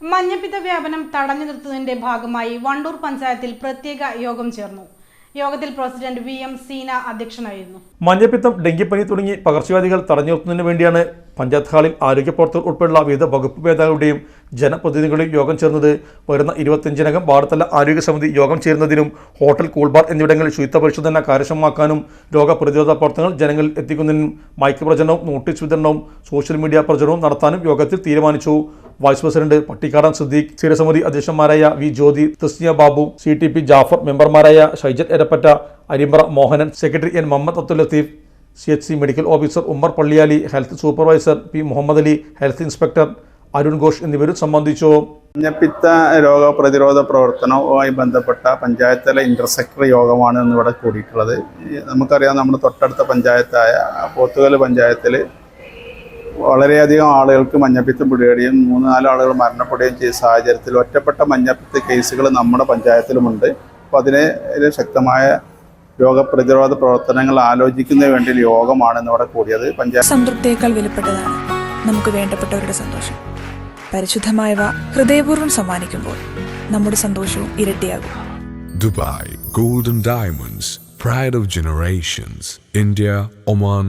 മഞ്ഞപ്പിത്ത വ്യാപനം തടഞ്ഞു നിർത്തുന്നതിന്റെ ഭാഗമായി വണ്ടൂർ പഞ്ചായത്തിൽ പ്രത്യേക യോഗം ചേർന്നു. യോഗത്തിൽ പ്രസിഡന്റ് വി എം സീന അധ്യക്ഷനായിരുന്നു. മഞ്ഞപ്പിത്തം ഡെങ്കിപ്പനി തുടങ്ങി പകർച്ചവ്യാധികൾ തടഞ്ഞു നിർത്തുന്നതിന് വേണ്ടിയാണ് പഞ്ചായത്ത് ഹാളിൽ ആരോഗ്യ പ്രവർത്തകർ ഉൾപ്പെടെയുള്ള വിവിധ വകുപ്പ് മേധാവികളുടെയും ജനപ്രതിനിധികളുടെയും യോഗം ചേർന്നത് വരുന്ന ഇരുപത്തിയഞ്ചിനകം വാർത്തല ആരോഗ്യ സമിതി യോഗം ചേരുന്നതിനും ഹോട്ടൽ കൂൾബാർ എന്നിവിടങ്ങളിൽ ശുചിത്വ പരിശോധന കാര്യക്ഷമമാക്കാനും രോഗപ്രതിരോധ പ്രവർത്തനങ്ങൾ ജനങ്ങളിൽ എത്തിക്കുന്നതിനും മൈക്ക് പ്രചരണവും നോട്ടീസ് വിതരണവും സോഷ്യൽ മീഡിയ പ്രചരണവും നടത്താനും യോഗത്തിൽ തീരുമാനിച്ചു. വൈസ് പ്രസിഡന്റ് പട്ടിക്കാടൻ സിദ്ദീഖ് സ്ഥിരസമിതി അധ്യക്ഷന്മാരായ V Jyothi Thasniya Babu C T P Jaffer മെമ്പർമാരായ Shaijath Erappatta Arimbra Mohanan secretary N Muhammad Abdul Latheef C H C medical officer Ummer Palliyali health supervisor P Muhammad Ali health inspector Arun Ghosh എന്നിവരും സംബന്ധിച്ചു. മഞ്ഞപ്പിത്ത രോഗപ്രതിരോധ പ്രവർത്തനവുമായി ബന്ധപ്പെട്ട പഞ്ചായത്തിലെ ഇന്റർസെക്ടർ യോഗമാണ് ഇന്നിവിടെ കൂടിയിട്ടുള്ളത്. നമുക്കറിയാം നമ്മുടെ തൊട്ടടുത്ത പഞ്ചായത്തായ പോത്തുകൽ പഞ്ചായത്തിൽ വളരെയധികം ആളുകൾക്ക് മഞ്ഞപ്പിത്തം പിടിപെടുകയും മൂന്ന് നാല് ആളുകൾ മരണപ്പെടുകയും ചെയ്ത സാഹചര്യത്തിൽ ഒറ്റപ്പെട്ട മഞ്ഞപ്പിത്ത കേസുകൾ നമ്മുടെ പഞ്ചായത്തിലുമുണ്ട്. അപ്പോൾ അതിനെ ശക്തമായ രോഗപ്രതിരോധ പ്രവർത്തനങ്ങൾ ആലോചിക്കുന്നതിന് വേണ്ടി യോഗമാണ് ഇന്നിവിടെ കൂടിയത് പഞ്ചായത്ത് സംതൃപ്തിയേക്കാൾ വിലപ്പെട്ടതാണ് നമുക്ക് വേണ്ടപ്പെട്ടവരുടെ സന്തോഷം പരിശുദ്ധമായവ ഹൃദയപൂർവം സമ്മാനിക്കുമ്പോൾ നമ്മുടെ സന്തോഷവും ഇരട്ടിയാകും Dubai golden diamonds pride of generations India Oman.